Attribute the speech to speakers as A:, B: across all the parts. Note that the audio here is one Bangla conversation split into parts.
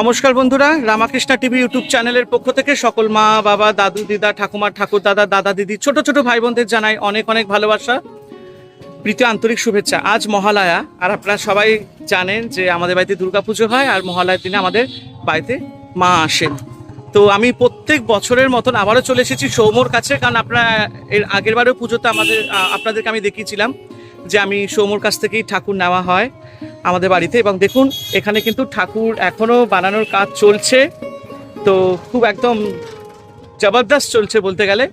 A: নমস্কার বন্ধুরা, রামাকৃষ্ণা টিভি ইউটিউব চ্যানেলের পক্ষ থেকে সকল মা, বাবা, দাদু, দিদা, ঠাকুমা, ঠাকুর দাদা দাদা, দিদি, ছোট ছোট ভাই বোনদের জানাই অনেক অনেক ভালোবাসা, প্রীতি, আন্তরিক শুভেচ্ছা। আজ মহালয়া, আর আপনারা সবাই জানেন যে আমাদের বাড়িতে দুর্গাপুজো হয়, আর মহালয়ার দিনে আমাদের বাড়িতে মা আসেন। তো আমি প্রত্যেক বছরের মতন আবারও চলে এসেছি সৌমর কাছে, কারণ আপনারা এর আগের বারেও পুজোতে আমাদের আপনাদেরকে আমি দেখিয়েছিলাম যে আমি সৌমর কাছ থেকেই ঠাকুর নেওয়া হয়। আমাদের বাড়িতে এবং দেখুন, এখানে কিন্তু ঠাকুর এখনও বানানোর কাজ চলছে। তো খুব একদম জবরদস্ত চলছে বলতে গেলে।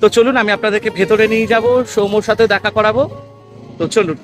A: তো চলুন, আমি আপনাদেরকে ভেতরে নিয়ে যাব সৌমোর সাথে দেখা করাবো। তো চলুন।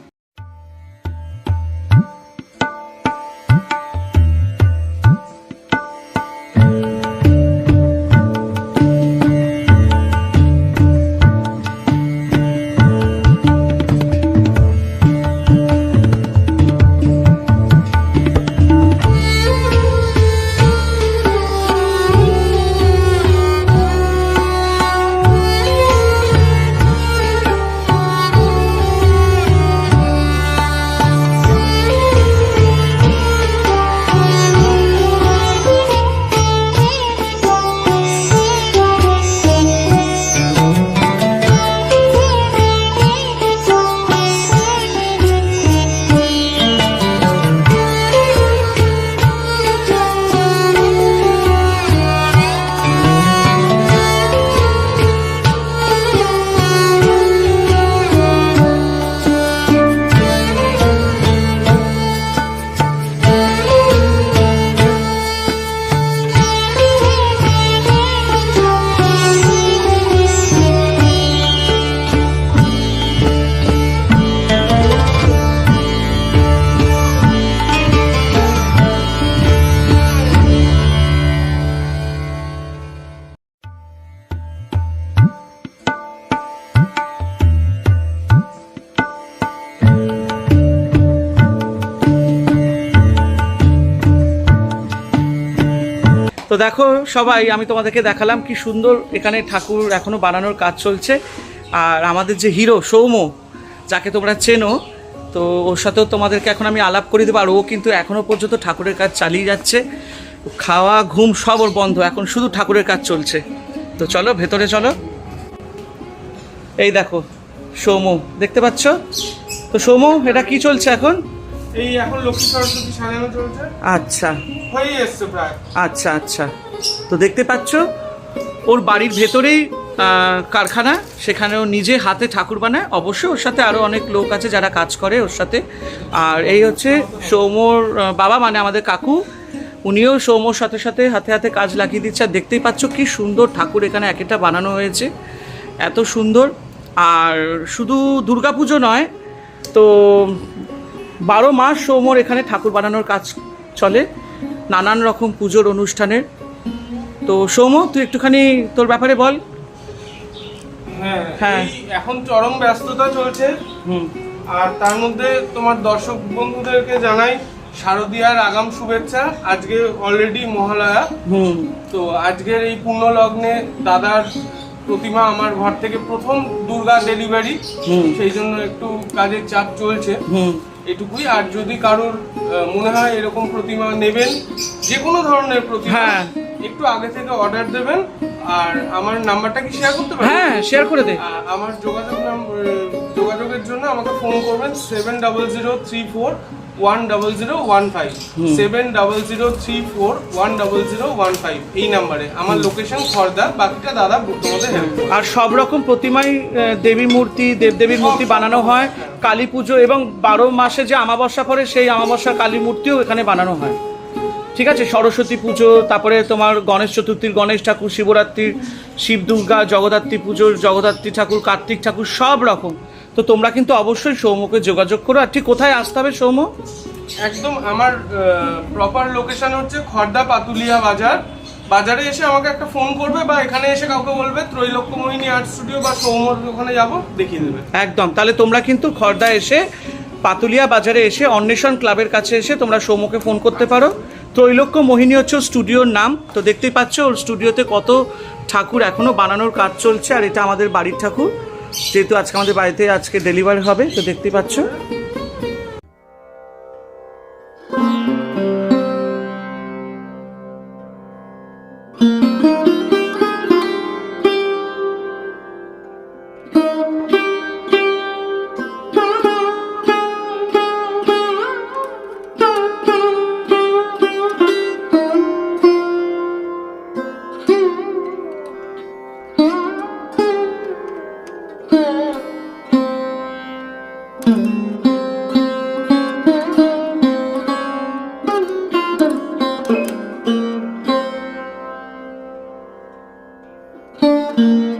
A: তো দেখো সবাই, আমি তোমাদেরকে দেখালাম কি সুন্দর এখানে ঠাকুর এখনও বানানোর কাজ চলছে। আর আমাদের যে হিরো সৌম্য, যাকে তোমরা চেনো, তো ওর সাথেও তোমাদেরকে এখন আমি আলাপ করে দেবো। আর ও কিন্তু এখনও পর্যন্ত ঠাকুরের কাজ চালিয়ে যাচ্ছে। খাওয়া, ঘুম সব ওর বন্ধ। এখন শুধু ঠাকুরের কাজ চলছে। তো চলো, ভেতরে চলো। এই দেখো, সৌম্য, দেখতে পাচ্ছ? তো সৌম্য, এটা কি চলছে এখন?
B: এই এখন লক্ষ্মী সরস্বতী সাজানো চলছে।
A: আচ্ছা।
B: হয়ে এসছে প্রায়।
A: আচ্ছা আচ্ছা। তো দেখতে পাচ্ছ ওর বাড়ির ভেতরেই কারখানা সেখানেও নিজে হাতে ঠাকুর বানায়। অবশ্যই ওর সাথে আরও অনেক লোক আছে যারা কাজ করে ওর সাথে। আর এই হচ্ছে সৌমর বাবা মানে আমাদের কাকু। উনিও সৌমর সাথে সাথে হাতে হাতে কাজ লাগিয়ে দিচ্ছে। আর দেখতেই পাচ্ছ কি সুন্দর ঠাকুর এখানে এক একটা বানানো হয়েছে। এত সুন্দর। আর শুধু দুর্গাপুজো নয় তো বারো মাস সৌমর এখানে ঠাকুর বানানোর কাজ চলে নানান রকম পুজোর অনুষ্ঠানের। তো সৌম তুই একটুখানি তোর ব্যাপারে বল।
B: হ্যাঁ
A: হ্যাঁ।
B: এখন চরম ব্যস্ততা চলছে।
A: হুম।
B: আর তার মধ্যে তোমার দর্শক বন্ধুদেরকে জানাই শারদীয়ার আগাম শুভেচ্ছা। আজকে অলরেডি মহালয়া।
A: হুম।
B: তো আজকের এই পূর্ণ লগ্নে দাদার প্রতিমা আমার ঘর থেকে প্রথম দুর্গা ডেলিভারি
A: হুম।
B: সেই জন্য একটু কাজের চাপ চলছে।
A: হুম।
B: এটুকুই। আর যদি কারোর মনে হয় এরকম প্রতিমা নেবেন যে কোনো ধরনের প্রতিমা
A: হ্যাঁ।
B: একটু আগে থেকে অর্ডার দেবেন। আর আমার নাম্বারটা কি শেয়ার করতে পারেন
A: হ্যাঁ শেয়ার করে দে।
B: আমার যোগাযোগ যোগাযোগের জন্য আমাকে ফোন করবেন seven double zero three four one double zero one five seven double zero three four one double zero one five এই নাম্বারে। আমার লোকেশন খর্দা বাকিটা দাদা তোমাদের হেল্প
A: আর সব রকম প্রতিমাই দেবী মূর্তি দেবদেবীর মূর্তি বানানো হয় কালী পুজো এবং বারো মাসে যে আমাবস্যা পড়ে সেই আমাবস্যা কালী মূর্তিও এখানে বানানো হয়। ঠিক আছে? সরস্বতী পুজো তারপরে তোমার গণেশ চতুর্থীর গণেশ ঠাকুর শিবরাত্রির শিব দুর্গা জগদ্ধাত্রী পুজোর জগদ্ধাত্রী ঠাকুর কার্তিক ঠাকুর সব রকম। তো তোমরা কিন্তু অবশ্যই সৌম্যকে যোগাযোগ করো। আর ঠিক কোথায় আসতে হবে সৌম্য?
B: একদম আমার প্রপার লোকেশন হচ্ছে খর্দা পাতুলিয়া বাজার। বাজারে এসে আমাকে একটা ফোন করবে বা এখানে এসে কাউকে বলবে ত্রৈলোক্য মোহিনী আর্ট স্টুডিও বা সৌমর ওখানে যাব দেখিয়ে দেবে।
A: একদম। তাহলে তোমরা কিন্তু খর্দা এসে পাতুলিয়া বাজারে এসে অন্বেষণ ক্লাবের কাছে এসে তোমরা সৌমকে ফোন করতে পারো। ত্রৈলোক্য মোহিনী হচ্ছে ওর স্টুডিওর নাম। তো দেখতেই পাচ্ছ ওর স্টুডিওতে কত ঠাকুর এখনও বানানোর কাজ চলছে আর এটা আমাদের বাড়ির ঠাকুর। যেহেতু আজকে আমাদের বাড়িতে আজকে ডেলিভারি হবে তো দেখতে পাচ্ছ। thank you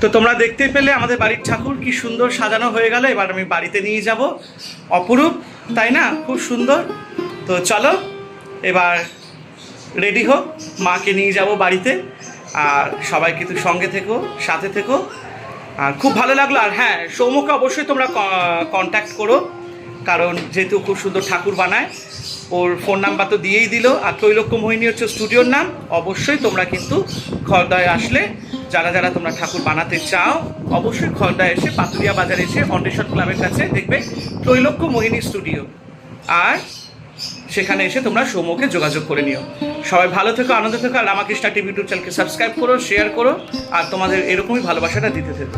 A: তো তোমরা দেখতে পেলে আমাদের বাড়ির ঠাকুর কি সুন্দর সাজানো হয়ে গেল। এবার আমি বাড়িতে নিয়ে যাব, অপরূপ, তাই না? খুব সুন্দর। তো চলো, এবার রেডি হোক মাকে নিয়ে যাব বাড়িতে। আর সবাই কিন্তু সঙ্গে থেকো, সাথে থেকো। আর খুব ভালো লাগল। আর হ্যাঁ সৌমকে অবশ্যই তোমরা কন্ট্যাক্ট করো। কারণ যেহেতু খুব সুন্দর ঠাকুর বানায়, ওর ফোন নাম্বার তো দিয়েই দিল। আর ত্রৈলোক্য মোহিনী হচ্ছে স্টুডিওর নাম। অবশ্যই তোমরা কিন্তু খড়দয় আসলে যারা যারা তোমরা ঠাকুর বানাতে চাও, অবশ্যই খড়দয় এসে পাতুরিয়া বাজারে এসে অন্বেষণ ক্লাবের কাছে দেখবে ত্রৈলোক্য মোহিনী স্টুডিও আর সেখানে এসে তোমরা সৌম্যকে যোগাযোগ করে নিও। সবাই ভালো থেকো, আনন্দ থেকো, আর রামাকৃষ্ণা টিভি ইউটিউব চ্যানেলকে সাবস্ক্রাইব করো শেয়ার করো, আর তোমাদের এরকমই ভালোবাসাটা দিতে থেকো।